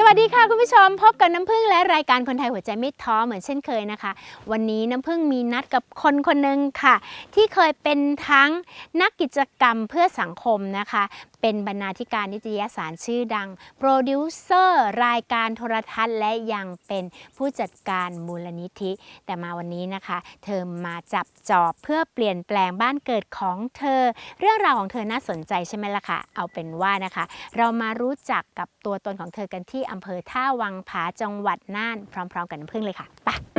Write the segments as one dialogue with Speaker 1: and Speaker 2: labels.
Speaker 1: สวัสดีค่ะคุณผู้ชมพบกับน้ำพึ่งและรายการคนไทยหัวใจไม่ท้อเหมือนเช่นเคยนะคะ วันนี้น้ำพึ่งมีนัดกับคนคนหนึ่งค่ะ ที่เคยเป็นทั้งนักกิจกรรมเพื่อสังคมนะคะเป็นบรรณาธิการนิตยสารชื่อดัง โปรดิวเซอร์รายการโทรทัศน์ และยังเป็นผู้จัดการมูลนิธิ แต่มาวันนี้นะคะ เธอมาจับจอบเพื่อเปลี่ยนแปลงบ้านเกิดของเธอ เรื่องราวของเธอน่าสนใจใช่ไหมล่ะคะเอาเป็นว่านะคะ เรามารู้จักกับตัวตนของเธอกันที่อำเภอท่าวังผาจังหวัดน่าน พร้อม ๆ กันน้ำพึ่งเลยค่ะไป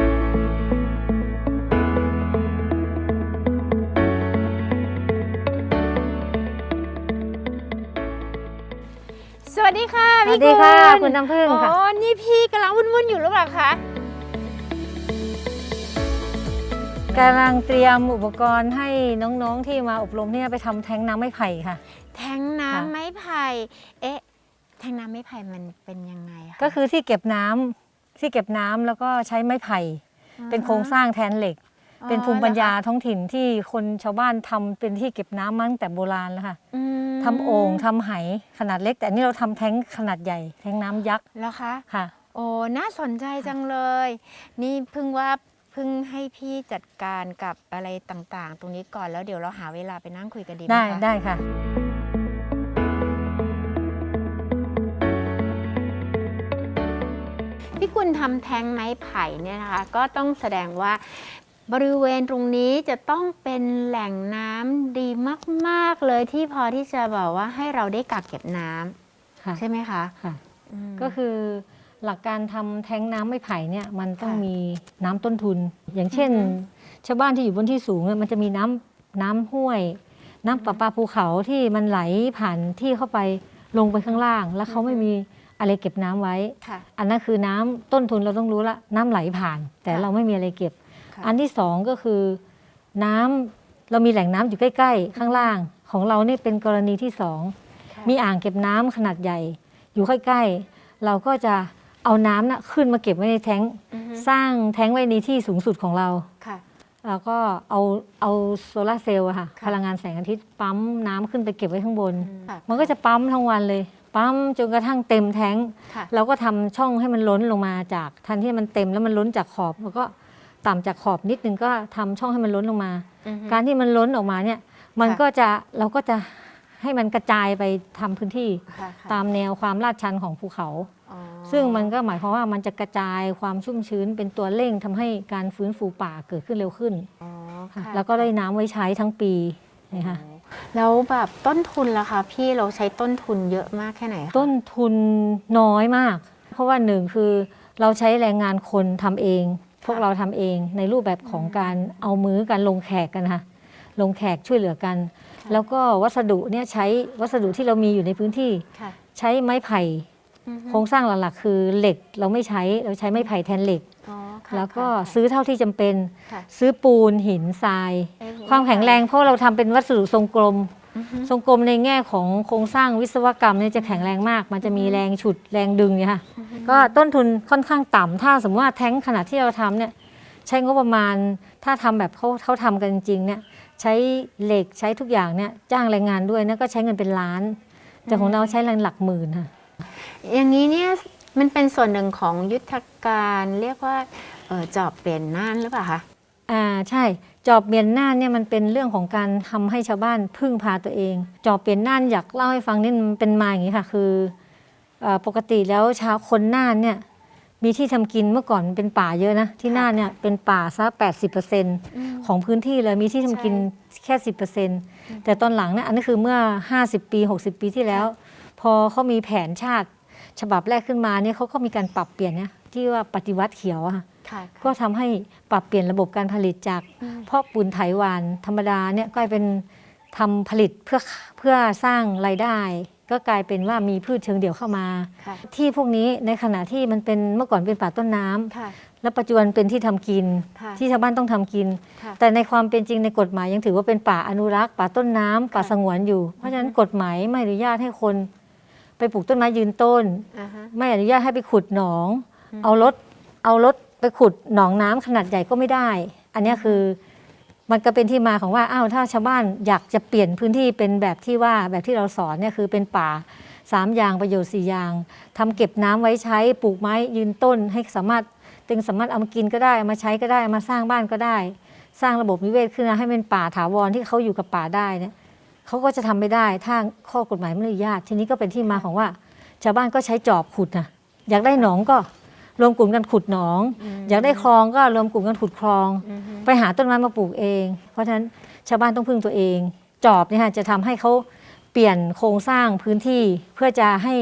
Speaker 1: สวัสดีค่ะ
Speaker 2: สวั
Speaker 1: พี่
Speaker 2: สดีค่ะ
Speaker 1: กุล
Speaker 2: คุณน้ำพึ่งค่ะ
Speaker 1: โอ้นี่พี่กำลังวุ่นๆอยู่หรือเปล่าคะ
Speaker 2: กำลังเตรียมอุปกรณ์ให้น้องๆที่มาอบรมเนี่ยไปทำแท้งน้ำไม้ไผ่ค่ะ
Speaker 1: แทงน้ำ
Speaker 2: ค่ะ
Speaker 1: ไม้ไผ่เอ๊ะแทงน้ำไม้ไผ่มันเป็นยังไงคะ
Speaker 2: ก็คือที่เก็บน้ำที่เก็บน้ำแล้วก็ใช้ไม้ไผ่ เป็นโครงสร้างแทนเหล็ก
Speaker 1: อ๋อ
Speaker 2: เป็นภูมิปัญญา
Speaker 1: เหรอคะ
Speaker 2: ท้องถิ่นที่คนชาวบ้านทำเป็นที่เก็บน้ำมาตั้งแต่โบราณแล้วค่ะ
Speaker 1: อืม
Speaker 2: ทำโอ่งทำไหขนาดเล็ก แต่อันนี้เราทำแท้งขนาดใหญ่ แท้งน้ำยักษ์
Speaker 1: แล้วคะ
Speaker 2: ค่ะ
Speaker 1: โอ้น่าสนใจจังเลย นี่เพิ่งว่าเพิ่งให้พี่จัดการกับอะไรต่างๆ ตรงนี้ก่อนแล้วเดี๋ยวเราหาเวลาไปนั่งคุยกันดีไหม
Speaker 2: ได้
Speaker 1: คะ
Speaker 2: ได้ค่ะ
Speaker 1: พี่กุลทำแทงไม้ไผ่เนี่ยนะคะ ก็ต้องแสดงว่า บริเวณตรงนี้จะต้องเป็นแหล่งน้ำดีมาก ๆ เลยที่พอที่จะแบบว่าให้เราได้กักเก็บน้ำ
Speaker 2: ค่ะ
Speaker 1: ใช่ไหมคะ
Speaker 2: ค่ะ
Speaker 1: ม
Speaker 2: ก็คือหลักการทำแท้งน้ำไม้ไผ่เนี่ยมันต้อง
Speaker 1: ค่ะ
Speaker 2: มีน้ำต้นทุน อย่างเช่น
Speaker 1: อือฮึ
Speaker 2: ชาวบ้านที่อยู่บนที่สูงเนี่ยมันจะมีน้ำน้ำห้วย น้ำประปาภูเขาที่มันไหลผ่านที่เข้าไปลงไปข้างล่าง แล้วเขาไม่มีอะไรเก็บน้ำไว้
Speaker 1: ค่ะ
Speaker 2: อันนั้นคือน้ำต้นทุนเราต้องรู้ละน้ำไหลผ่าน แต่
Speaker 1: ค่ะ
Speaker 2: เราไม่มีอะไรเก็บ
Speaker 1: ค่ะ
Speaker 2: อันที่สองก็คือน้ำเรามีแหล่งน้ำอยู่ใกล้ ๆ ข้างล่าง ของเรานี่เป็นกรณีที่สอง
Speaker 1: ค่ะ
Speaker 2: มีอ่างเก็บน้ำขนาดใหญ่ อยู่ใกล้ๆเราก็จะเอาน้ำน่ะขึ้นมาเก็บไว้ในแท้ง
Speaker 1: อือฮึ
Speaker 2: สร้างแท้งไว้ในที่สูงสุดของเรา
Speaker 1: ค่ะ
Speaker 2: แล้วก็เอาเอาโซลาร์เซลล์อะค่ะ
Speaker 1: ค่ะ
Speaker 2: พลังงานแสงอาทิตย์ปั๊มน้ำขึ้นไปเก็บไว้ข้างบน
Speaker 1: ค่ะ
Speaker 2: มันก็จะปั๊มทั้งวันเลย ปั๊มจนกระทั่งเต็มแท้ง
Speaker 1: ค่ะ
Speaker 2: เราก็ทำช่องให้มันล้นลงมาจากทันที่มันเต็มแล้วมันล้นจากขอบแล้วก็ ต่ำจากขอบนิดนึงก็ทำช่องให้มันล้นลงมา
Speaker 1: อือฮึ
Speaker 2: การที่มันล้นออกมาเนี่ย มัน
Speaker 1: ค่ะ
Speaker 2: ก็จะเราก็จะให้มันกระจายไปทำพื้นที่
Speaker 1: ค่ะค่ะ
Speaker 2: ตามแนวความลาดชันของภูเขา
Speaker 1: อ๋อ
Speaker 2: ซึ่งมันก็หมายความว่ามันจะกระจายความชุ่มชื้นเป็นตัวเร่งทำให้การฟื้นฟูป่าเกิดขึ้นเร็วขึ้น
Speaker 1: อ๋อ
Speaker 2: ค่ะ
Speaker 1: ค่ะ
Speaker 2: แล้วก็ได้น้ำไว้ใช้ทั้งปีนะคะ
Speaker 1: โอ้แล้วแบบต้นทุนล่ะคะพี่เราใช้ต้นทุนเยอะมากแค่ไหนคะ
Speaker 2: ต้นทุนน้อยมาก เพราะว่าหนึ่งคือเราใช้แรงงานคนทำเองพ วกเราทำเองในรูปแบบของการเอามือกันลงแขกกันค่ะลงแขกช่วยเหลือกัน แล้วก็วัสดุเนี่ยใช้วัสดุที่เรามีอยู่ในพื้นที่
Speaker 1: ค่ะ
Speaker 2: ใช้ไม้ไผ่
Speaker 1: อือฮึ
Speaker 2: โครงสร้างหลักๆ คือเหล็กเราไม่ใช้เราใช้ไม้ไผ่แทนเหล็ก
Speaker 1: อ๋อค่ะ
Speaker 2: แล้วก็
Speaker 1: ค่ะ
Speaker 2: ซื้อเท่าที่จำเป็น
Speaker 1: ค่ะ
Speaker 2: ซื้อปูนหินทราย
Speaker 1: เอ้ย
Speaker 2: ความแข็งแรงเพราะเราทำเป็นวัสดุทรงกลม
Speaker 1: อือฮึ
Speaker 2: ทรงกลมในแง่ของโครงสร้างวิศวกรรมเนี่ยจะแข็งแรงมาก มันจะมีแรงฉุดแรงดึงเนี่ยค่ะก็ต้นทุนค่อนข้างต่ำถ้าสมมติว่าแท้งขนาดที่เราทำเนี่ยใช้งบประมาณถ้าทำแบบเขาเขาทำกันจริงๆเนี่ยใช้เหล็กใช้ทุกอย่างเนี่ยจ้างแรงงานด้วยเนี่ยก็ใช้เงินเป็นล้าน แต่ของเราใช้แรงหลักหมื่นค่ะ
Speaker 1: อย่างนี้เนี่ยมันเป็นส่วนหนึ่งของยุทธการเรียกว่าเอ่อจอบเปลี่ยนน่านหรือเปล่าคะ
Speaker 2: อ่าใช่ จอบเปลี่ยนน่านเนี่ยมันเป็นเรื่องของการทำให้ชาวบ้านพึ่งพาตัวเอง จอบเปลี่ยนน่านอยากเล่าให้ฟังนิดมันเป็นมาอย่างนี้ค่ะ คือเอ่อปกติแล้วชาวคนน่านเนี่ยมีที่ทำกินเมื่อก่อนเป็นป่าเยอะนะ ที่น่านเนี่ยเป็นป่าซะ 80%ของพื้นที่เลยมีที่ทำกินแค่ 10%แต่ตอนหลังเนี่ยอันนี้คือเมื่อ 50 ปี 60 ปีที่แล้ว พอเขามีแผนชาติ ฉบับแรกขึ้นมาเนี่ยเขาก็มีการปรับเปลี่ยนเนี่ยที่ว่าปฏิวัติเขียวอะค่ะ
Speaker 1: ค่ะ
Speaker 2: ก็ทำให้ปรับเปลี่ยนระบบการผลิตจาก
Speaker 1: อืม
Speaker 2: เพาะปูนไถหวานธรรมดาเนี่ยกลายเป็นทำผลิตเพื่อเพื่อสร้างรายได้ ก็กลายเป็นว่ามีพืชเชิงเดี่ยวเข้ามา
Speaker 1: ค่ะ
Speaker 2: ที่พวกนี้ในขณะที่มันเป็นเมื่อก่อนเป็นป่าต้นน้ำ
Speaker 1: ค่ะ
Speaker 2: และปัจจุบันเป็นที่ทำกิน
Speaker 1: ค่ะ
Speaker 2: ที่ชาวบ้านต้องทำกิน
Speaker 1: ค่ะ
Speaker 2: แต่ในความเป็นจริงในกฎหมายยังถือว่าเป็นป่าอนุรักษ์ ป่าต้นน้ำป่า
Speaker 1: ค่ะ
Speaker 2: สงวนอยู่ เพราะฉะนั้นกฎหมายไม่อนุญาตให้คน ไปปลูกต้นไม้ยืนต้น
Speaker 1: อ่าฮะ
Speaker 2: ไม่อนุญาตให้ไปขุดหนอง
Speaker 1: อืม
Speaker 2: เอารถเอารถ ไปขุดหนองน้ำขนาดใหญ่ก็ไม่ได้ อันนี้คือมันก็เป็นที่มาของว่าอ้าวถ้าชาวบ้านอยากจะเปลี่ยนพื้นที่เป็นแบบที่ว่าแบบที่เราสอนเนี่ยคือเป็นป่าสามอย่างประโยชน์สี่อย่างทำเก็บน้ำไว้ใช้ปลูกไม้ยืนต้นให้สามารถตึงสามารถเอามากินก็ได้เอามาใช้ก็ได้เอามาสร้างบ้านก็ได้ สร้างระบบนิเวศขึ้นมาให้เป็นป่าถาวรที่เขาอยู่กับป่าได้เนี่ยเขาก็จะทำไม่ได้ถ้าข้อกฎหมายไม่อนุญาต ทีนี้ก็เป็นที่มาของว่า ชาวบ้านก็ใช้จอบขุดนะอยากได้หนองก็ รวมกลุ่มกันขุดหนอง อยากได้คลองก็รวมกลุ่มกันขุดคลอง
Speaker 1: อืม
Speaker 2: ไปหาต้นไม้มาปลูกเอง เพราะฉะนั้นชาวบ้านต้องพึ่งตัวเอง จอบเนี่ยค่ะจะทำให้เขาเปลี่ยนโครงสร้างพื้นที่เพื่อจะให้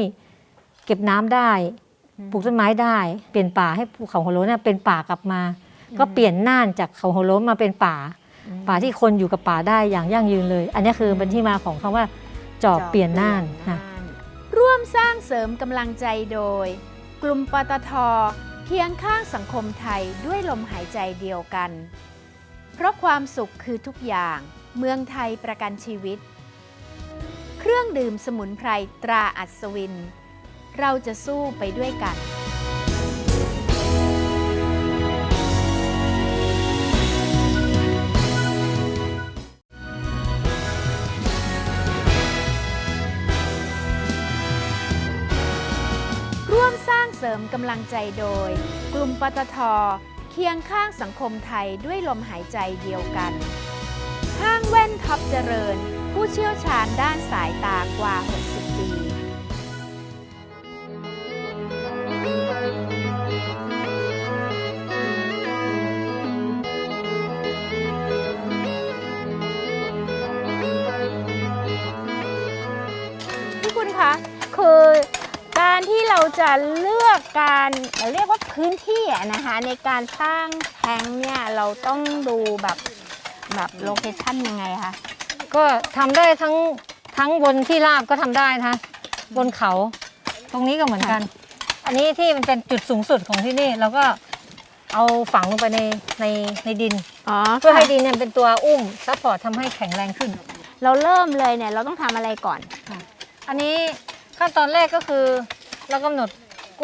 Speaker 2: เก็บน้ำได้ ปลูกต้นไม้ได้ เปลี่ยนป่าให้ภูเขาหัวโล้นเนี่ยเป็นป่ากลับมา ก็เปลี่ยนน่านจากเขาหัวโล้นมาเป็นป่า ป่าที่คนอยู่กับป่าได้อย่างยั่งยืนเลย อันนี้คือเป็นที่มาของคำว่าจอบเปลี่ยนน่านค่ะ
Speaker 1: ร่วมสร้างเสริมกำลังใจโดย กลุ่มปตทเคียงข้างสังคมไทยด้วยลมหายใจเดียวกัน เพราะความสุขคือทุกอย่าง เมืองไทยประกันชีวิต เครื่องดื่มสมุนไพรตราอัศวิน เราจะสู้ไปด้วยกัน ริมกำลังใจโดย กลุ่มปตทเคียงข้างสังคมไทยด้วยลมหายใจเดียวกัน ห้างแว่นท็อปเจริญ ผู้เชี่ยวชาญด้านสายตากว่า 60 ปีพี่คุณคะคือ การที่เราจะเลือกการเรียกว่าพื้นที่อะนะคะในการสร้างแทงค์เนี่ยเราต้องดูแบบแบบโลเคชั่นยังไงคะ
Speaker 2: ก็ทำได้ทั้งทั้งบนที่ราบก็ทำได้นะคะบนเขา ตรงนี้ก็เหมือนกัน อันนี้ที่มันเป็นจุดสูงสุดของที่นี่เราก็เอาฝังลงไปในในในดิน
Speaker 1: อ๋อ
Speaker 2: เพื่อให้ดินเนี่ยเป็นตัวอุ้มซัพพอร์ตทำให้แข็งแรงขึ้น
Speaker 1: เราเริ่มเลยเนี่ยเราต้องทำอะไรก่อน
Speaker 2: อันนี้ขั้นตอนแรกก็คือ เรากำหนด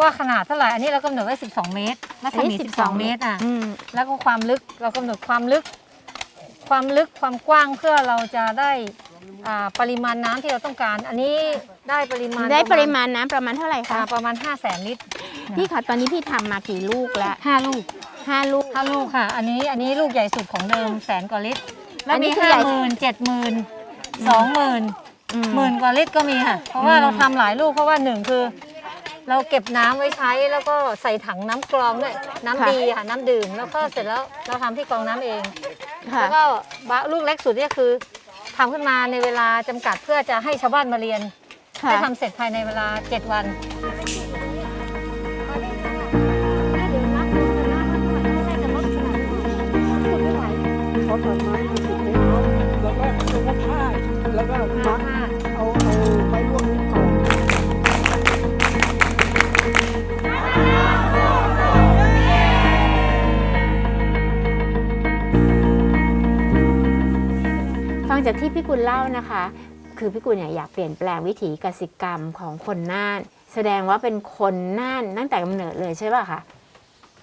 Speaker 2: ว่าขนาดเท่าไหร่ อันนี้เรากำหนดไว้ 12 เมตรรัศมี12 เมตรอะ
Speaker 1: อืม
Speaker 2: แล้วก็ความลึกเรากำหนดความลึก ความลึกความกว้างเพื่อเราจะได้อ่าปริมาณน้ำที่เราต้องการ อันนี้ได้ปริมาณ
Speaker 1: ได้ปริ
Speaker 2: ณ
Speaker 1: มาณน้ำประมาณเท่าไหร่
Speaker 2: อ่า
Speaker 1: คะ
Speaker 2: ประมาณ 5 0 0แสนลิตร
Speaker 1: พี่คะตอนนี้พี่ทำมากี่ลูกแล้ว
Speaker 2: 5ลูก
Speaker 1: ห้าลูก
Speaker 2: 5ลูกค่ะ อันนี้อันนี้ลูกใหญ่สุดของเดิมแสนกว่าลิตร แล้ว
Speaker 1: อันนี้
Speaker 2: มี
Speaker 1: คือ
Speaker 2: ห้า
Speaker 1: ใหญ่
Speaker 2: หมื่นเจ็ดหมื่นสองหมื่น
Speaker 1: อื
Speaker 2: หมื่นกว่าลิตรก็มีค่ะ เพราะว่า
Speaker 1: อืม
Speaker 2: เราทำหลายลูกเพราะว่าหนึ่งคือ เราเก็บน้ำไว้ใช้แล้วก็ใส่ถังน้ำกรองด้วยน้ำดีค่ะน้ำดื่ม แล้วก็เสร็จแล้วเราทำที่กรองน้ำเอง
Speaker 1: ค่ะ
Speaker 2: แล้วก็บะลูกเล็กสุดเนี่ยคือทำขึ้นมาในเวลาจำกัดเพื่อจะให้ชาวบ้านมาเรียน
Speaker 1: ค่ะ
Speaker 2: ให้ทำเสร็จภายในเวลา 7 วัน
Speaker 3: เขาตัดไม้มาสิบเมตรเนาะแล้วก็แล้วก็พาดแล้วก็มัด
Speaker 1: จากที่พี่กุลเล่านะคะ คือพี่กุลเนี่ยอยากเปลี่ยนแปลงวิถีกสิกรรมของคนน่าน แสดงว่าเป็นคนน่านตั้งแต่กำเนิดเลยใช่ป่ะคะ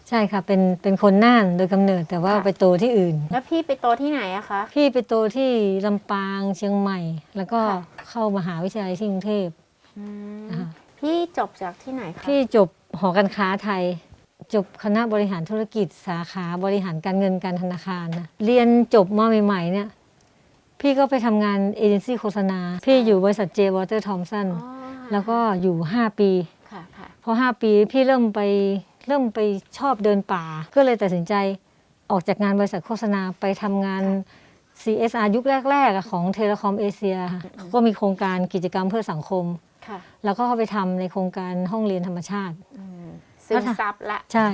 Speaker 2: ใช่ค่ะเป็นเป็นคนน่านโดยกำเนิดแต่ว่า
Speaker 1: ค่ะ
Speaker 2: ไปโตที่อื่น
Speaker 1: แล้วพี่ไปโตที่ไหนอะคะ
Speaker 2: พี่ไปโตที่ลำปางเชียงใหม่ แล้วก็
Speaker 1: ค่ะ
Speaker 2: เข้ามหาวิทยาลัยที่กรุงเทพ
Speaker 1: อืม
Speaker 2: นะคะ
Speaker 1: พี่จบจากที่ไหนคะ
Speaker 2: พี่จบหอการค้าไทยจบคณะบริหารธุรกิจสาขาบริหารการเงินการธนาคารนะเรียนจบมาใหม่ๆเนี่ย พี่ก็ไปทำงานเอเจนซี่โฆษณา พี่อยู่บริษัทเจวอเตอร์ทอมสัน
Speaker 1: อ๋อ
Speaker 2: แล้วก็อยู่ 5 ปี
Speaker 1: ค่ะค่ะ
Speaker 2: พอ 5 ปีพี่เริ่มไปเริ่มไปชอบเดินป่า ก็เลยตัดสินใจออกจากงานบริษัทโฆษณาไปทำงาน CSR ยุคแรกๆอะของเทเลคอมเอเชียเขาก็มีโครงการกิจกรรมเพื่อสังคม
Speaker 1: ค่ะ
Speaker 2: แล้วก็เข้าไปทำในโครงการห้องเรียนธรรมชาติ
Speaker 1: อืมซึมซับละ
Speaker 2: ใช่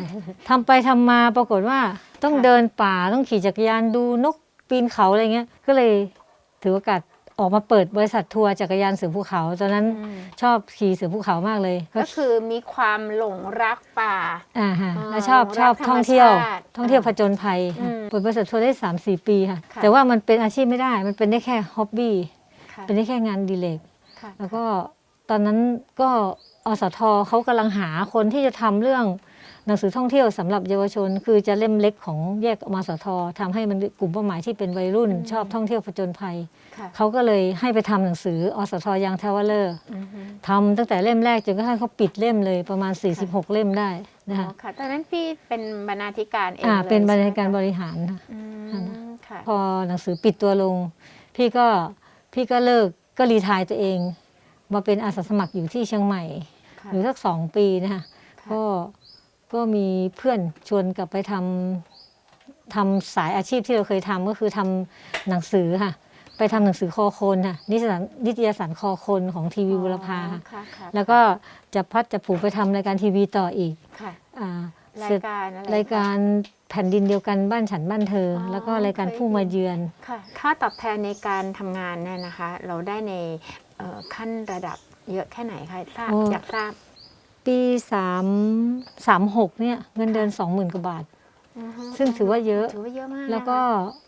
Speaker 2: ทำไปทำมาปรากฏว่าต้อง
Speaker 1: ค่ะ
Speaker 2: เดินป่าต้องขี่จักรยานดูนก ปีนเขาอะไรเงี้ย ก็เลยถือโอกาสออกมาเปิดบริษัททัวร์จักรยานเสือภูเขา ตอนนั้น
Speaker 1: อืม
Speaker 2: ชอบขี่เสือภูเขามากเลย
Speaker 1: ก็คือมีความหลงรักป่า
Speaker 2: อ่าฮะ
Speaker 1: อ๋อ
Speaker 2: แล้วชอบ
Speaker 1: รัก
Speaker 2: ชอบ
Speaker 1: ธรรม
Speaker 2: ท่องเที่ยว
Speaker 1: ชาติ
Speaker 2: ท่องเที่ยวผจญภัย
Speaker 1: อืม
Speaker 2: เปิดบริษัททัวร์ได้ 3 4 ปีค่ะ
Speaker 1: ค่ะ
Speaker 2: แต่ว่ามันเป็นอาชีพไม่ได้มันเป็นได้แค่ฮ็อบบี้
Speaker 1: ค่ะ
Speaker 2: เป็นได้แค่งานอดีเลก
Speaker 1: ค่ะ
Speaker 2: แล้วก็ตอนนั้นก็อสทเขากำลังหาคนที่จะทำเรื่อง หนังสือท่องเที่ยวสำหรับเยาวชน คือจะเล่มเล็กของแยกอมสททำให้มันกลุ่มเป้าหมายที่เป็นวัยรุ่น ชอบท่องเที่ยวผจญภัย
Speaker 1: ค่ะ
Speaker 2: เขาก็เลยให้ไปทำหนังสืออสทยังทาวเลอร์
Speaker 1: อือฮึ
Speaker 2: ทำตั้งแต่เล่มแรกจนกระทั่งเขาปิดเล่มเลยประมาณ 46 เล่มได้นะ
Speaker 1: อ๋
Speaker 2: คะ
Speaker 1: อค่ะตอนนั้นพี่เป็นบรรณาธิการเอง
Speaker 2: อ่า
Speaker 1: ลย
Speaker 2: เป็นบรร
Speaker 1: ใช่
Speaker 2: ณา
Speaker 1: ไหม
Speaker 2: การ
Speaker 1: คะ
Speaker 2: บริหารค่ะ
Speaker 1: อืมค่ะ
Speaker 2: พอหนังสือปิดตัวลง พี่ก็พี่ก็เลิกก็รีไทายตัวเอง มาเป็นอาสาสมัครอยู่ที่เชียงใหม่
Speaker 1: ค่ะ
Speaker 2: อยู่สักสองปีนะคะ
Speaker 1: ค่ะ
Speaker 2: ก็ ก็มีเพื่อนชวนกลับไปทำทำสายอาชีพที่เราเคยทำก็คือทำหนังสือค่ะ ไปทำหนังสือคอคนค่ะนิตยสารนิตยสารคอคนของทีวีบุรพาค่ะ
Speaker 1: ค่ะค่ะ
Speaker 2: แล้วก็จะพัดจะผูกไปทำรายการทีวีต่ออีก
Speaker 1: ค่ะ
Speaker 2: อ่า
Speaker 1: รา
Speaker 2: เสร็
Speaker 1: ย
Speaker 2: จ
Speaker 1: การอะไร
Speaker 2: รายการแผ่นดินเดียวกันบ้านฉันบ้านเธอ
Speaker 1: อ๋อ
Speaker 2: แล้วก็รายการ
Speaker 1: เคย
Speaker 2: ผู้มาเยือน
Speaker 1: ค่ะค่าตอบแทนในการทำงานเนี่ยนะคะ เราได้ในเอ่อขั้นระดับเยอะแค่ไหนคะทราบ
Speaker 2: โอ้
Speaker 1: อยากทราบ
Speaker 2: ปีสามสามหกเนี่ยเงินเดือนสองหมื่นกว่าบาท
Speaker 1: อือฮึ
Speaker 2: ซึ่งถือว่าเยอะ
Speaker 1: ถือว่าเยอะมาก
Speaker 2: แล้วก็
Speaker 1: นะคะ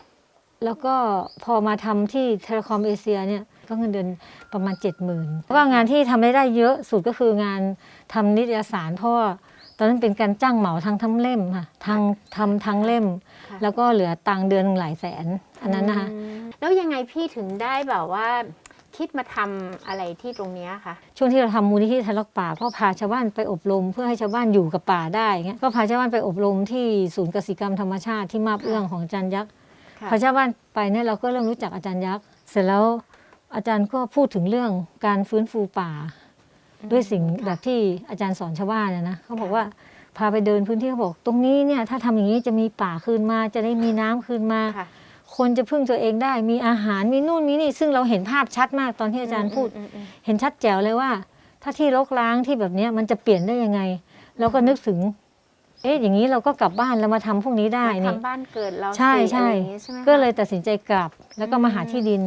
Speaker 2: แล้วก็พอมาทำที่เทเลคอมเอเชียเนี่ยก็เงินเดือนประมาณ 7 0,000แล้วก็งานที่ทำได้ได้เยอะสุดก็คืองานทำนิตยสารเพราะว่าตอนนั้นเป็นการจ้างเหมาทั้งทั้งเล่มค่ะทางทำทั้งเล่ม
Speaker 1: ค่ะ
Speaker 2: แล้วก็เหลือตังค์เดือนหนึ่งหลายแสนอันนั้นนะคะ
Speaker 1: อืมแล้วยังไงพี่ถึงได้แบบว่า คิดมาทำอะไรที่ตรงเนี้ยคะ
Speaker 2: ช่วงที่เราทำมูลนิธิไทยรักป่าก็พาชาวบ้านไปอบรม เพื่อให้ชาวบ้านอยู่กับป่าได้เงี้ยก็พาชาวบ้านไปอบรมที่ศูนย์กสิกรรมธรรมชาติที่มาบเอื้องของอาจารย์ยักษ์
Speaker 1: ค่ะ
Speaker 2: พอชาวบ้านไปเนี่ยเราก็เริ่มรู้จักอาจารย์ยักษ์เสร็จแล้วอาจารย์ก็พูดถึงเรื่องการฟื้นฟูป่า ด้วยสิ่ง
Speaker 1: ค่ะ
Speaker 2: แบบที่อาจารย์สอนชาวบ้านนะนะเขาบอกว่าพาไปเดินพื้นที่เขาบอก ตรงนี้เนี่ยถ้าทำอย่างนี้จะมีป่าคืนมาจะได้มีน้ำคืนมา
Speaker 1: ค่ะ
Speaker 2: คนจะพึ่งตัวเองได้ มีอาหารมีนู่นมีนี่ ซึ่งเราเห็นภาพชัดมากตอนที่อาจารย์พูด
Speaker 1: อืมอืม
Speaker 2: เห็นชัดแจ๋วเลยว่า ถ้าที่รกร้างที่แบบเนี้ยมันจะเปลี่ยนได้ยังไง เราก็นึกถึง เอ๊ะอย่างนี้เราก็กลับบ้านแล้วมาทำพวกนี้ได้
Speaker 1: มา
Speaker 2: นี่
Speaker 1: ทำบ้านเกิดเรา
Speaker 2: ใช่
Speaker 1: สิ
Speaker 2: ใช่
Speaker 1: อะไรอย่างงี้ใช่ไหมคะ
Speaker 2: ก็เลยตัดสินใจกลับ แล้วก็มาหา
Speaker 1: อืม
Speaker 2: ที่ดิน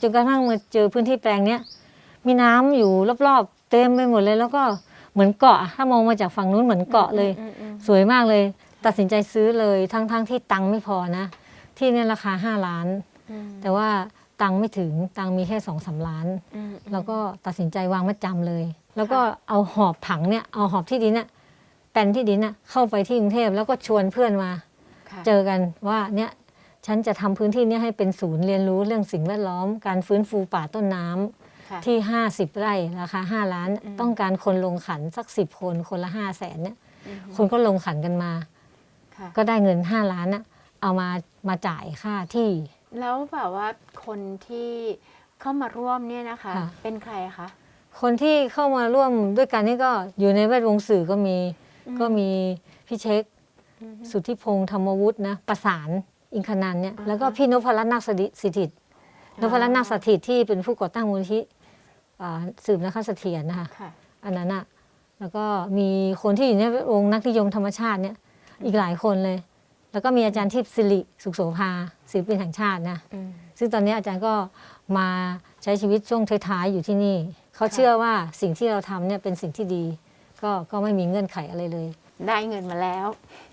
Speaker 2: จนกระทั่งมาเจอพื้นที่แปลงเนี้ยมีน้ำอยู่รอบๆเต็มไปหมดเลย แล้วก็เหมือนเกาะ ถ้ามองมาจากฝั่งนู้นเหมือนเกาะเลย
Speaker 1: อืมอืม
Speaker 2: สวยมากเลย ตัดสินใจซื้อเลยทั้งๆที่ตังค์ไม่พอนะ ที่เนี่ยราคาห้าล้าน
Speaker 1: อืม
Speaker 2: แต่ว่าตังค์ไม่ถึงตังค์มีแค่สองสามล้าน
Speaker 1: อืม
Speaker 2: แล้วก็ตัดสินใจวางมัดจำเลย แล้วก็เอาหอบผังเนี่ยเอาหอบที่ดินน่ะแปลนที่ดินน่ะเข้าไปที่กรุงเทพแล้วก็ชวนเพื่อนมา
Speaker 1: ค่ะ
Speaker 2: เจอกันว่าเนี่ยฉันจะทำพื้นที่เนี้ให้เป็นศูนย์เรียนรู้เรื่องสิ่งแวดล้อม การฟื้นฟูป่าต้นน้ำ
Speaker 1: ค่ะ
Speaker 2: ที่ 50 ไร่ราคา 5 ล้าน
Speaker 1: อืม
Speaker 2: ต้องการคนลงขันสัก 10 คนคนละ 5 0 0แสนเนี่ย
Speaker 1: อืม
Speaker 2: คนก็ลงขันกันมา
Speaker 1: ค่ะ
Speaker 2: ก็ได้เงิน 5 ล้านน่ะ เอามามาจ่ายค่าที่
Speaker 1: แล้วแบบว่าคนที่เข้ามาร่วมเนี่ยนะคะ
Speaker 2: ค่ะ
Speaker 1: เป็นใครคะ
Speaker 2: คนที่เข้ามาร่วมด้วยกันนี่ก็อยู่ในแวดวงสื่อก็มี
Speaker 1: อืม
Speaker 2: ก็มีพี่เช็ค
Speaker 1: อืม
Speaker 2: สุทธิพงษ์ธรรมวุฒินะประสานอิงคนันท์เนี่ย
Speaker 1: อ่าฮะ
Speaker 2: แล้วก็พี่นพรัตน์นาคสถิตสิทธิตนพรัตน์นาคสถิตที่เป็นผู้ก่อตั้งมูลนิธิอ่าสืบนะคะเสถียรนะคะ
Speaker 1: ค่ะ
Speaker 2: อันนั้นอะแล้วก็มีคนที่อยู่ในแวดวงนักนิยมธรรมชาติเนี่ยอีกหลายคนเลย แล้วก็มีอาจารย์ทิพย์สิริสุขโสภาศิลปินแห่งชาตินะ
Speaker 1: อืม
Speaker 2: ซึ่งตอนนี้อาจารย์ก็มาใช้ชีวิตช่วงท้ายๆอยู่ที่นี่ เขา
Speaker 1: ค่ะ
Speaker 2: เชื่อว่าสิ่งที่เราทำเนี่ยเป็นสิ่งที่ดี ก็ก็ไม่มีเงื่อนไขอะไรเลย
Speaker 1: ได้เงินมาแล้ว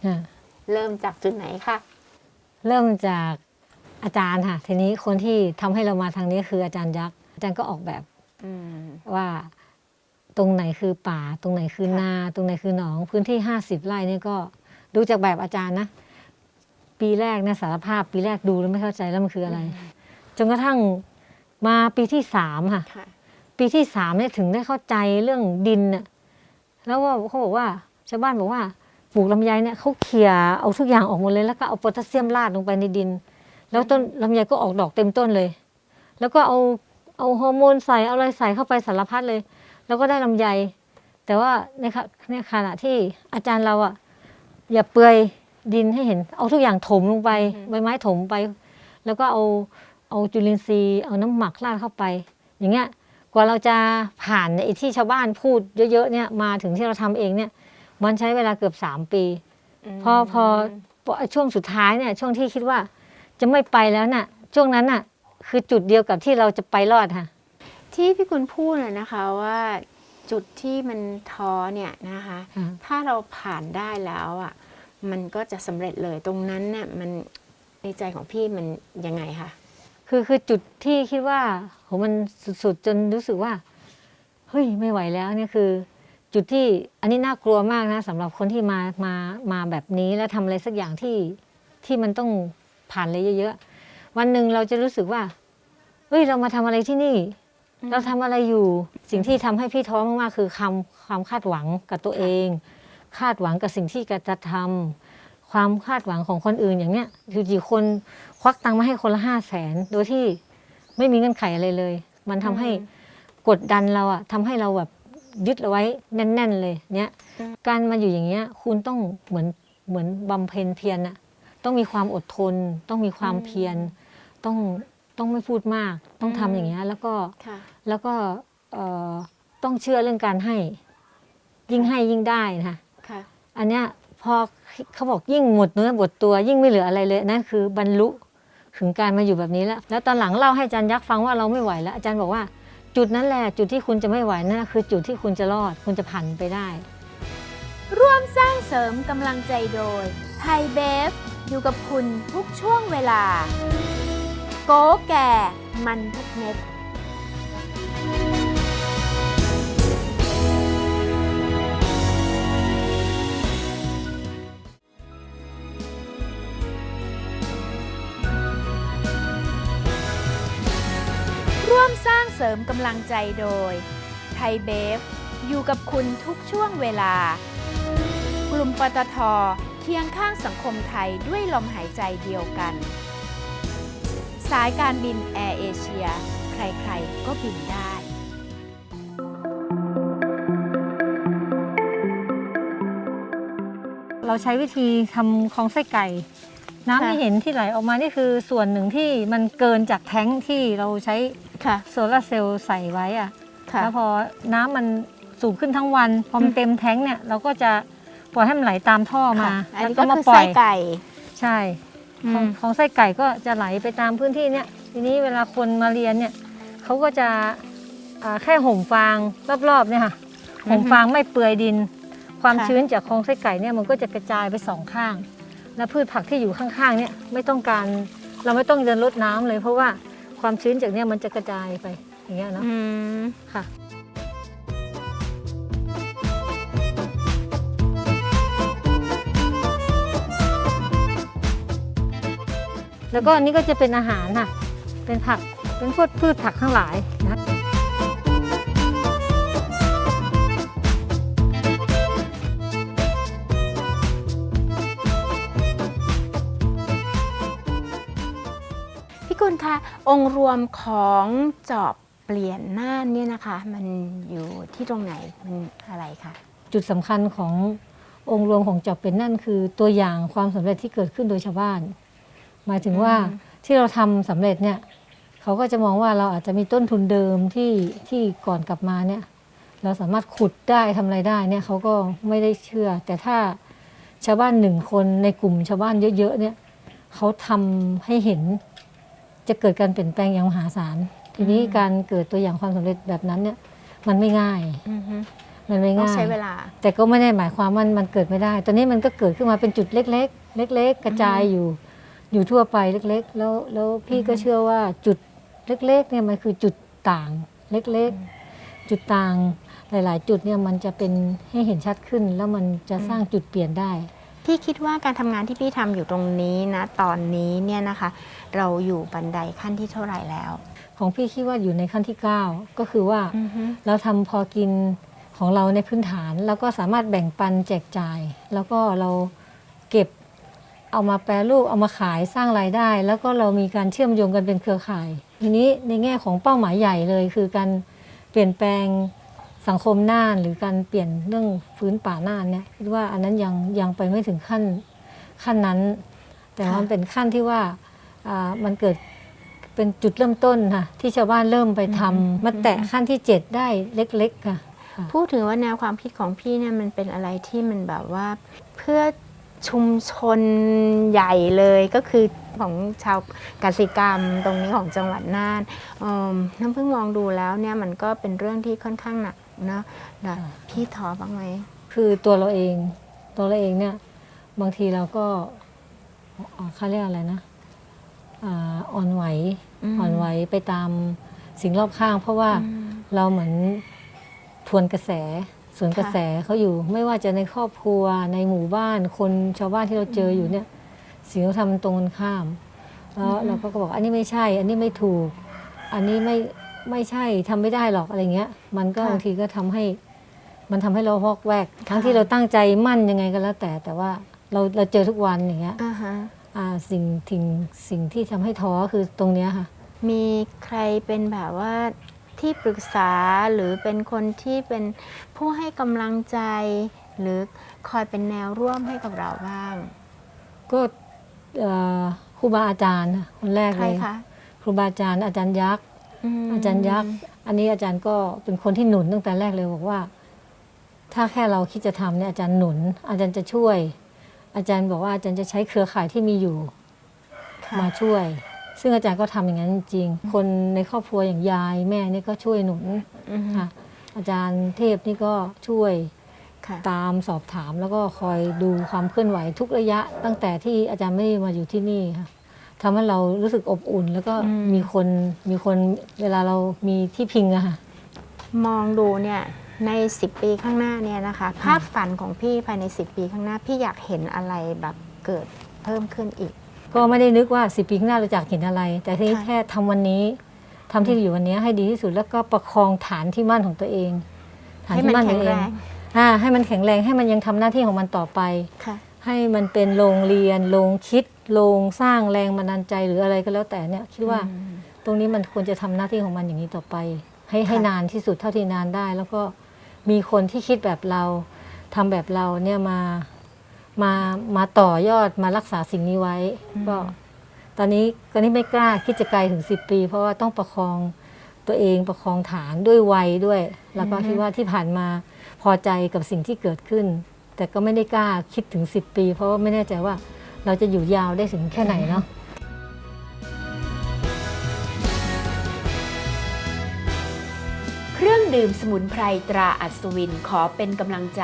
Speaker 2: อ่า
Speaker 1: เริ่มจากจุดไหนคะ
Speaker 2: เริ่มจากอาจารย์ค่ะทีนี้คนที่ทำให้เรามาทางนี้คืออาจารย์ยักษ์อาจารย์ก็ออกแบบ
Speaker 1: อืม
Speaker 2: ว่าตรงไหนคือป่า ตรงไหนคือ
Speaker 1: ค่ะ
Speaker 2: นา ตรงไหนคือหนอง พื้นที่ 50 ไร่นี่ก็ดูจากแบบอาจารย์นะ ปีแรกนะสารภาพปีแรกดูแล้วไม่เข้าใจแล้วมันคืออะไร จนกระทั่งมาปีที่สามค่ะ
Speaker 1: ค่ะ
Speaker 2: ปีที่สามเนี่ยถึงได้เข้าใจเรื่องดินน่ะแล้วว่าเขาบอกว่าชาวบ้านบอกว่าปลูกลำไยเนี่ยเขาเขี่ยเอาทุกอย่างออกหมดเลยแล้วก็เอาโพแทสเซียมราดลงไปในดิน แล้วต้นลำไยก็ออกดอกเต็มต้นเลย แล้วก็เอาเอาฮอร์โมนใส่เอาอะไรใส่เข้าไปสารพัดเลย แล้วก็ได้ลำไย แต่ว่าในขณะในขณะที่อาจารย์เราอะอย่าเปลือย ดินให้เห็น เอาทุกอย่างถมลงไป
Speaker 1: อือฮึ
Speaker 2: ใบไม้ถมไป แล้วก็เอาเอาจุลินทรีย์เอาน้ำหมักราดเข้าไป อย่างเงี้ยกว่าเราจะผ่านไอ้ที่ชาวบ้านพูดเยอะๆเนี่ยมาถึงที่เราทำเองเนี่ย มันใช้เวลาเกือบสามปี
Speaker 1: ม
Speaker 2: พอพอพอช่วงสุดท้ายเนี่ยช่วงที่คิดว่าจะไม่ไปแล้วน่ะ ช่วงนั้นน่ะ คือจุดเดียวกับที่เราจะไปรอดค่ะ
Speaker 1: ที่พี่กุลพูดเลยนะคะว่าจุดที่มันท้อเนี่ยนะคะ
Speaker 2: ค่ะ
Speaker 1: ถ้าเราผ่านได้แล้วอะ มันก็จะสำเร็จเลยตรงนั้นเนี่ยมันในใจของพี่มันยังไงคะ
Speaker 2: คือคือจุดที่คิดว่าโหมันสุดๆจนรู้สึกว่าเฮ้ยไม่ไหวแล้วเนี่ยคือ จุดที่อันนี้น่ากลัวมากนะสำหรับคนที่มามามาแบบนี้แล้วทำอะไรสักอย่างที่ที่มันต้องผ่านอะไรเยอะๆวันหนึ่งเราจะรู้สึกว่าเฮ้ยเรามาทำอะไรที่นี่ เราทำอะไรอยู่สิ่งที่ทำให้พี่ท้อมากๆคือความความคาดหวังกับตัวเอง คาดหวังกับสิ่งที่จะทำความคาดหวังของคนอื่นอย่างเนี้ยอยู่ดีคนควักตังค์มาให้คนละห้าแสนโดยที่ไม่มีเงื่อนไขอะไรเลย มันทำให้กดดันเราอะทำให้เราแบบยึดเอาไว้แน่น ๆ เลยเนี้ยการมาอยู่อย่างเงี้ยคุณต้องเหมือนเหมือนบำเพ็ญเพียรอะต้องมีความอดทน ต้องมีความเพียรต้องต้องไม่พูดมาก ต้องทำอย่างเงี้ยแล้วก็
Speaker 1: ค่ะ
Speaker 2: แล้วก็เอ่อต้องเชื่อเรื่องการให้ ยิ่งให้ยิ่งได้นะคะ
Speaker 1: ค่ะ
Speaker 2: อันเนี้ยพอเขาบอกยิ่งหมดเนื้อหมดตัวยิ่งไม่เหลืออะไรเลยนั่นคือบรรลุถึงการมาอยู่แบบนี้แล้ว แล้วตอนหลังเล่าให้อาจารย์ยักษ์ฟังว่าเราไม่ไหวแล้วอาจารย์บอกว่าจุดนั้นแหละจุดที่คุณจะไม่ไหวนั่นคือจุดที่คุณจะรอดคุณจะผ่านไปได้
Speaker 1: ร่วมสร้างเสริมกำลังใจโดยไทยเบฟอยู่กับคุณทุกช่วงเวลา โกแก่มันทุกเม็ด เสริมกำลังใจโดย ไทยเบฟ อยู่กับคุณทุกช่วงเวลา กลุ่มปตทเคียงข้างสังคมไทยด้วยลมหายใจเดียวกัน สายการบินแอร์เอเชีย ใครๆ ก็บินได้
Speaker 2: เราใช้วิธีทำคลองไส้ไก่ น้ำ
Speaker 1: ค่ะ
Speaker 2: ที่เห็นที่ไหลออกมานี่คือส่วนหนึ่งที่มันเกินจากแท้งที่เราใช้
Speaker 1: ค่ะ
Speaker 2: โซลาร์เซลล์ใส่ไว้อะ
Speaker 1: ค่ะ
Speaker 2: แล้วพอน้ำมันสูงขึ้นทั้งวัน พอมันเต็มแท้งเนี่ยเราก็จะปล่อยให้มันไหลตามท่อมา
Speaker 1: ค่ะอัน
Speaker 2: แล้ว
Speaker 1: นี้
Speaker 2: ก็
Speaker 1: ก็
Speaker 2: มา
Speaker 1: คือ
Speaker 2: ปล่
Speaker 1: ไส้
Speaker 2: อย
Speaker 1: ไก่
Speaker 2: ใช่
Speaker 1: อื
Speaker 2: ของ
Speaker 1: ม
Speaker 2: ของไส้ไก่ก็จะไหลไปตามพื้นที่เนี่ยทีนี้เวลาคนมาเรียนเนี่ยเขาก็จะอ่าแค่ห่มฟางรอบๆเนี่ยค่ะห่มฟางไม่เปื่อยดิน ความ
Speaker 1: ค่ะ
Speaker 2: ชื้นจากคลองไส้ไก่เนี่ยมันก็จะกระจายไปสองข้าง และพืชผักที่อยู่ข้างๆเนี่ยไม่ต้องการเราไม่ต้องเดินรดน้ำเลย เพราะว่า ความชื้นจากเนี่ยมันจะกระจายไปอย่างเงี้ยเนาะ
Speaker 1: อืม
Speaker 2: ค่ะ แล้วก็อันนี้ก็จะเป็นอาหารค่ะ เป็นผัก เป็นพวกพืชผักทั้งหลายนะ
Speaker 1: พี่กุลคะองค์รวมของจอบเปลี่ยนน่านเนี่ยนะคะ มันอยู่ที่ตรงไหนมันอะไรคะ
Speaker 2: จุดสำคัญขององค์รวมของจอบเป็นนั่นคือ ตัวอย่างความสำเร็จที่เกิดขึ้นโดยชาวบ้าน หมายถึงว่า
Speaker 1: อืม
Speaker 2: ที่เราทำสำเร็จเนี่ยเขาก็จะมองว่าเราอาจจะมีต้นทุนเดิมที่ที่ก่อนกลับมาเนี่ยเราสามารถขุดได้ทำอะไรได้เนี่ยเขาก็ไม่ได้เชื่อ แต่ถ้าชาวบ้านหนึ่งคนในกลุ่มชาวบ้านเยอะๆเนี่ยเขาทำให้เห็น จะเกิดการเปลี่ยนแปลงอย่างมหาศาล ทีนี้การเกิดตัวอย่างความสำเร็จแบบนั้นเนี่ยมันไม่ง่าย
Speaker 1: อือฮึ
Speaker 2: มันไม่
Speaker 1: ต้อง
Speaker 2: ง่าย
Speaker 1: ใช้เวลา
Speaker 2: แต่ก็ไม่ได้หมายความว่ามันเกิดไม่ได้ ตอนนี้มันก็เกิดขึ้นมาเป็นจุดเล็ก ๆ เล็ก ๆ กระจายอยู่อยู่ทั่วไปเล็ก ๆ แล้วแล้วพี่ก็เชื่อว่าจุดเล็กๆเนี่ยมันคือจุดต่างเล็ก ๆ จุดต่างหลาย ๆ จุดเนี่ยมันจะเป็นให้เห็นชัดขึ้น แล้วมันจะสร้างจุดเปลี่ยนได้
Speaker 1: พี่คิดว่าการทำงานที่พี่ทำอยู่ตรงนี้นะตอนนี้เนี่ยนะคะ เราอยู่บันไดขั้นที่เท่าไหร่แล้ว
Speaker 2: ของพี่คิดว่าอยู่ในขั้นที่ 9 ก็คือว่า
Speaker 1: อือฮึ
Speaker 2: เราทำพอกินของเราในพื้นฐาน แล้วก็สามารถแบ่งปันแจกจ่าย แล้วก็เราเก็บเอามาแปรรูปเอามาขายสร้างรายได้ แล้วก็เรามีการเชื่อมโยงกันเป็นเครือข่าย ทีนี้ในแง่ของเป้าหมายใหญ่เลย คือการเปลี่ยนแปลง สังคมน่านหรือการเปลี่ยนเรื่องฟื้นป่าน่านเนี่ยคิดว่าอันนั้นยังยังไปไม่ถึงขั้นขั้นนั้น แต่ว่ามันเป็นขั้นที่ว่าอ่ามันเกิดเป็นจุดเริ่มต้นค่ะที่ชาวบ้านเริ่มไปทำมาแตะขั้นที่เจ็ดได้เล็ก ๆ ค่ะ
Speaker 1: พูดถึงว่าแนวความคิดของพี่เนี่ยมันเป็นอะไรที่มันแบบว่าเพื่อชุมชนใหญ่เลยก็คือของชาวกสิกรรมตรงนี้ของจังหวัดน่านเอิ่มน้ำพึ่งมองดูแล้วเนี่ยมันก็เป็นเรื่องที่ค่อนข้างหนัก เนอะนะ
Speaker 2: ค่ะ
Speaker 1: พี่ท้อบ้างไหม
Speaker 2: คือตัวเราเอง ตัวเราเองเนี่ย บางทีเราก็อ่าเขาเรียกอะไรนะอ่าอ่อนไหว
Speaker 1: อืม
Speaker 2: อ่อนไหวไปตามสิ่งรอบข้าง เพราะว่า
Speaker 1: อืม
Speaker 2: เราเหมือนทวนกระแสสวนกระแสเขาอยู่ไม่ว่าจะในครอบครัวในหมู่บ้านคนชาวบ้านที่เราเจออยู่เนี่ยสิ่งที่เขาทำมันตรงกันข้าม แล้วเราก็บอกอันนี้ไม่ใช่ อันนี้ไม่ถูก อันนี้ไม่ ไม่ใช่ทำไม่ได้หรอกอะไรเงี้ย มันก็
Speaker 1: ค่ะ
Speaker 2: บางทีก็ทำให้ มันทำให้เราฮอกแวก ทั้ง
Speaker 1: ค่ะ
Speaker 2: ที่เราตั้งใจมั่นยังไงก็แล้วแต่ แต่ว่าเราเราเจอทุกวันอย่างเงี้ย
Speaker 1: อ่าฮะ
Speaker 2: อ่าสิ่งสิ่งสิ่งที่ทำให้ท้อคือตรงเนี้ยค่ะ
Speaker 1: มีใครเป็นแบบว่าที่ปรึกษาหรือเป็นคนที่เป็นผู้ให้กำลังใจ หรือคอยเป็นแนวร่วมให้กับเราบ้าง
Speaker 2: ก็เอ่อครูบาอาจารย์น่ะคนแรก
Speaker 1: ใคร
Speaker 2: เลย
Speaker 1: คะ
Speaker 2: ครูบาอาจารย์อาจารย์ยักษ์
Speaker 1: ม
Speaker 2: อาจารย์ยักษ์อันนี้อาจารย์ก็เป็นคนที่หนุนตั้งแต่แรกเลยบอกว่า ถ้าแค่เราคิดจะทำเนี่ยอาจารย์หนุน อาจารย์จะช่วย อาจารย์บอกว่าอาจารย์จะใช้เครือข่ายที่มีอยู่
Speaker 1: ค่ะ
Speaker 2: มาช่วย ซึ่งอาจารย์ก็ทำอย่างนั้นจริงๆคนในครอบครัวอย่างยายแม่นี่ก็ช่วยหนุน
Speaker 1: อือฮึ
Speaker 2: ค่ะอาจารย์เทพนี่ก็ช่วย
Speaker 1: ค่ะ
Speaker 2: ตามสอบถามแล้วก็คอยดูความเคลื่อนไหวทุกระยะ ตั้งแต่ที่อาจารย์ไม่ได้มาอยู่ที่นี่ค่ะ ทำให้เรารู้สึกอบอุ่น แล้วก็
Speaker 1: อืม
Speaker 2: มีคนมีคนเวลาเรามีที่พิงอะค่ะ
Speaker 1: มองดูเนี่ยใน 10 ปีข้างหน้าเนี่ยนะคะภาพฝันของพี่ภายใน 10 ปีข้างหน้า พี่อยากเห็นอะไรแบบเกิดเพิ่มขึ้นอีก
Speaker 2: ก็ไม่ได้นึกว่าสิปีข้างหน้าเราจะเห็นอะไร แต่ที่
Speaker 1: ค่ะ
Speaker 2: แค่ทำวันนี้ทำที่อยู่วันนี้ให้ดีที่สุดแล้วก็ประคองฐานที่มั่นของตัวเอง ฐาน
Speaker 1: ให้
Speaker 2: ที่
Speaker 1: มัน
Speaker 2: มั่นข
Speaker 1: แข็
Speaker 2: องงตัว
Speaker 1: แร
Speaker 2: เอง
Speaker 1: ง
Speaker 2: อ่าให้มันแข็งแรงให้มันยังทำหน้าที่ของมันต่อไป
Speaker 1: ค่ะ
Speaker 2: ให้มันเป็นโรงเรียนโรงคิด โรงสร้างแรงบันดาลใจหรืออะไรก็แล้วแต่เนี่ยคิดว่า
Speaker 1: อืม
Speaker 2: ตรงนี้มันควรจะทำหน้าที่ของมันอย่างนี้ต่อไป ให้ให้
Speaker 1: ค่ะ
Speaker 2: นานที่สุดเท่าที่นานได้ แล้วก็มีคนที่คิดแบบเราทำแบบเราเนี่ยมามามาต่อยอดมารักษาสิ่งนี้ไว้ก็ตอนนี้ตอนนี้ไม่กล้าคิดจะไกลถึง10ปี เพราะว่าต้องประคองตัวเองประคองฐานด้วยวัยด้วย แล้วก็
Speaker 1: อือฮึ
Speaker 2: คิดว่าที่ผ่านมาพอใจกับสิ่งที่เกิดขึ้น แต่ก็ไม่ได้กล้าคิดถึง10ปี เพราะว่าไม่แน่ใจว่า เราจะอยู่ยาวได้ถึงแค่ไหนเนาะ
Speaker 4: เครื่องดื่มสมุนไพรตราอัศวินขอเป็นกำลังใจ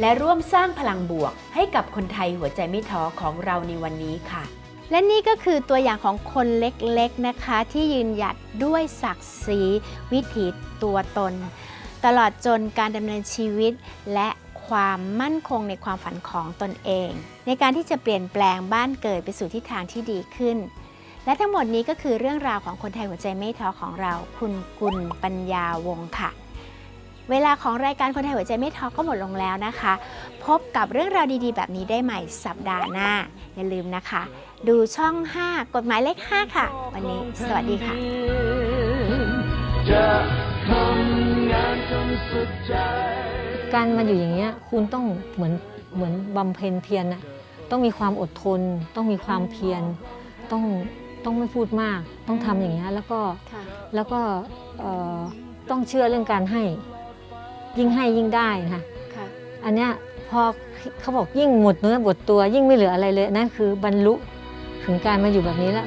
Speaker 4: และร่วมสร้างพลังบวก ให้กับคนไทยหัวใจไม่ท้อของเราในวันนี้ค่ะ
Speaker 1: และนี่ก็คือตัวอย่างของคนเล็กๆนะคะ ที่ยืนหยัดด้วยศักดิ์ศรีวิถีตัวตน ตลอดจนการดำเนินชีวิตและ ความมั่นคงในความฝันของตนเอง ในการที่จะเปลี่ยนแปลงบ้านเกิดไปสู่ทิศทางที่ดีขึ้น และทั้งหมดนี้ก็คือเรื่องราวของคนไทยหัวใจไม่ท้อของเรา คุณกุลปัญญาวงค่ะ เวลาของรายการคนไทยหัวใจไม่ท้อก็หมดลงแล้วนะคะ พบกับเรื่องราวดีๆ แบบนี้ได้ใหม่สัปดาห์หน้า อย่าลืมนะคะ ดูช่อง 5 กฎหมายเลข 5 ค่ะ วันนี้สวัสดีค่ะ
Speaker 3: จะทำงานจนสุดใจ
Speaker 2: การมาอยู่อย่างเงี้ยคุณต้องเหมือนเหมือนบำเพ็ญเพียรน่ะต้องมีความอดทน ต้องมีความเพียรต้องต้องไม่พูดมาก ต้องทำอย่างเงี้ยแล้วก็
Speaker 1: ค่ะ
Speaker 2: แล้วก็เอ่อต้องเชื่อเรื่องการให้ ยิ่งให้ยิ่งได้นะคะ
Speaker 1: ค่ะ
Speaker 2: อันเนี้ยพอเขาบอกยิ่งหมดเนื้อหมดตัวยิ่งไม่เหลืออะไรเลยนั่นคือบรรลุถึงการมาอยู่แบบนี้แล้ว